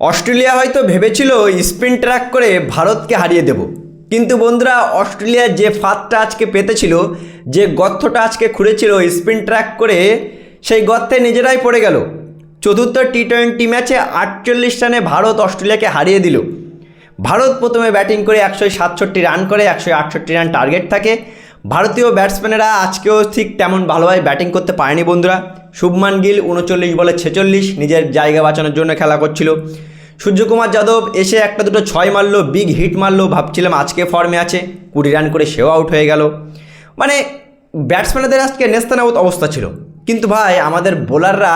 Australia হয়তো ভেবেছিল spin track করে ভারতকে হারিয়ে দেব। কিন্তু বন্ধুরা, অস্ট্রেলিয়া যে ফাঁদটা আজকে পেতেছিল, যে গর্তটা আজকে খুঁড়েছিল স্পিন ট্র্যাক করে, সেই গর্তে নিজেরাই পড়ে গেল। চতুর্থ টি টোয়েন্টি ম্যাচে আটচল্লিশ রানে ভারত অস্ট্রেলিয়াকে হারিয়ে দিল। ভারত প্রথমে ব্যাটিং করে একশো সাতষট্টি রান করে, একশো আটষট্টি রান টার্গেট থাকে। ভারতীয় ব্যাটসম্যানেরা আজকেও ঠিক তেমন ভালোভাবে ব্যাটিং করতে পারেনি বন্ধুরা। শুভমান গিল উনচল্লিশ বলে ছেচল্লিশ, নিজের জায়গা বাঁচানোর জন্য খেলা করছিল। সূর্যকুমার যাদব এসে একটা দুটো ছয় মারলো বিগ হিট মারলো, ভাবছিলাম আজকে ফর্মে আছে, কুড়ি রান করে সেও আউট হয়ে গেল। মানে ব্যাটসম্যানদের আজকে নেস্তানাবুত অবস্থা ছিল। কিন্তু ভাই, আমাদের বোলাররা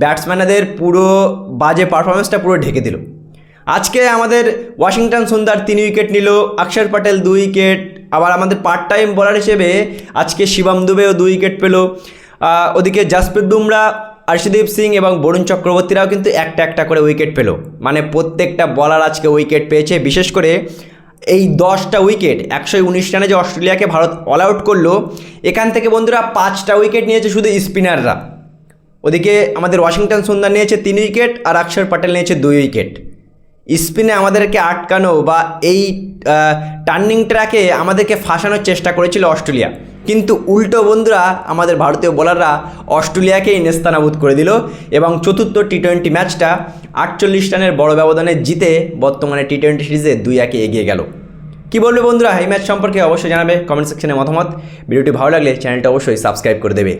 ব্যাটসম্যানদের পুরো বাজে পারফরমেন্সটা পুরো ঢেকে দিল। আজকে আমাদের ওয়াশিংটন সুন্দর তিন উইকেট নিল, অক্ষর প্যাটেল দুই উইকেট আবার আমাদের পার্ট টাইম বোলার হিসেবে আজকে শিবম দুবেও দুই উইকেট পেল। ওদিকে জাসপ্রীত বুমরা, আর্শদীপ সিং এবং বরুণ চক্রবর্তীরাও কিন্তু একটা একটা করে উইকেট পেল। মানে প্রত্যেকটা বলার আজকে উইকেট পেয়েছে। বিশেষ করে এই দশটা উইকেট একশো উনিশ রানে যে অস্ট্রেলিয়াকে ভারত অল আউট করল, এখান থেকে বন্ধুরা পাঁচটা উইকেট নিয়েছে শুধু স্পিনাররা ওদিকে আমাদের ওয়াশিংটন সুন্দর নিয়েছে তিন উইকেট আর অক্ষর প্যাটেল নিয়েছে দুই উইকেট স্পিনে আমাদেরকে আটকানো বা এই টার্নিং ট্র্যাকে আমাদেরকে ফাঁসানোর চেষ্টা করেছিল অস্ট্রেলিয়া। কিন্তু উল্টো বন্ধুরা, আমাদের ভারতীয় বোলাররা অস্ট্রেলিয়াকেই নেস্তানাবুদ করে দিল এবং চতুর্থ টি টোয়েন্টি ম্যাচটা আটচল্লিশ রানের বড় ব্যবধানে জিতে বর্তমানে টি টোয়েন্টি সিরিজে দুই একে এগিয়ে গেল। কি বলবে বন্ধুরা? এই ম্যাচ সম্পর্কে অবশ্যই জানাবে কমেন্ট সেকশনে মতামত। ভিডিওটি ভালো লাগলে চ্যানেলটা অবশ্যই সাবস্ক্রাইব করে দেবে।